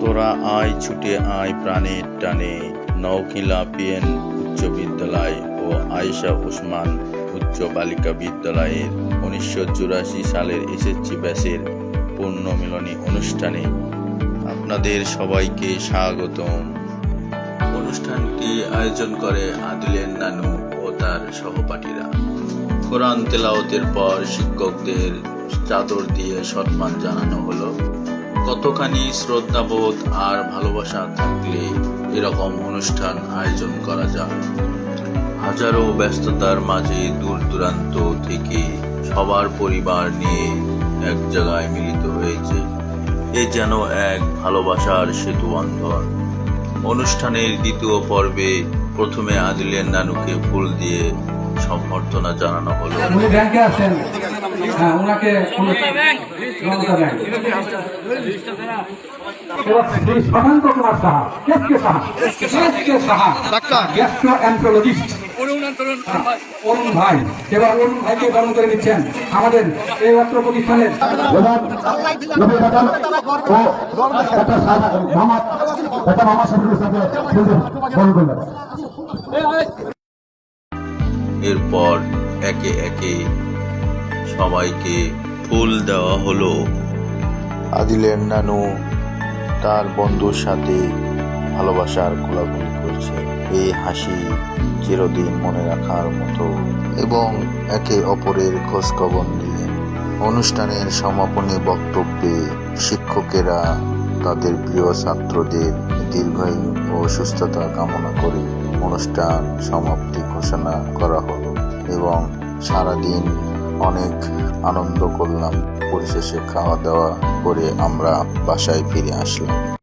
তোরা আয় ছুটে আয় প্রাণের টানে। নওখিলা পিএন উচ্চ বিদ্যালয় ও আয়েশা ওসমান উচ্চ বালিকা বিদ্যালয়ের উনিশশো চুরাশি সালের এসএসসি ব্যাচের পূর্ণমিলনী অনুষ্ঠানে আপনাদের সবাইকে স্বাগতম। অনুষ্ঠানটি আয়োজন করে আদিলের নানু ও তার সহপাঠীরা। কোরআন তেলাওতের পর শিক্ষকদের চাদর দিয়ে সম্মান জানানো হলো। কতখানি শ্রদ্ধাবোধ আর ভালোবাসা থাকলে এরকম অনুষ্ঠান আয়োজন করা যায়? হাজারো ব্যস্ততার মাঝে দূর দূরান্ত থেকে সবার পরিবার নিয়ে এক জায়গায় মিলিত হয়েছে। এ যেন এক ভালোবাসার সেতু বন্ধন অনুষ্ঠানের দ্বিতীয় পর্বে প্রথমে আদিলের নানুকে ফুল দিয়ে সম্বর্ধনা জানানো হলো। উনি ব্যাংকে আছেন। হ্যাঁ ওনাকে মমতা ব্যাংক এবার Shri Sadanta Kumar Saha. S K Saha? S K Saha gastroenterologist Arun ভাই। এবার অরুণ ভাইকে বরণ করে নিচ্ছেন আমাদের এই অত্র প্রতিষ্ঠানের মামা মামা সাথে করলেন এরপর একে একে সবাইকে ফুল দেওয়া হলো। আদিলের নানু তার বন্ধুর সাথে ভালোবাসার কোলাকুলি করছে। এই হাসি চিরদিন মনে রাখার মতো এবং একে অপরের খোঁজ খবর নিলেন অনুষ্ঠানের সমাপনী বক্তব্যে শিক্ষকেরা তাদের প্রিয় ছাত্রদের দীর্ঘায়ু ও সুস্থতা কামনা করে অনুষ্ঠান সমাপ্তি ঘোষণা করা হলো এবং সারাদিন অনেক আনন্দ করলাম। পরিশেষে খাওয়া দাওয়া করে আমরা বাসায় ফিরে আসলাম।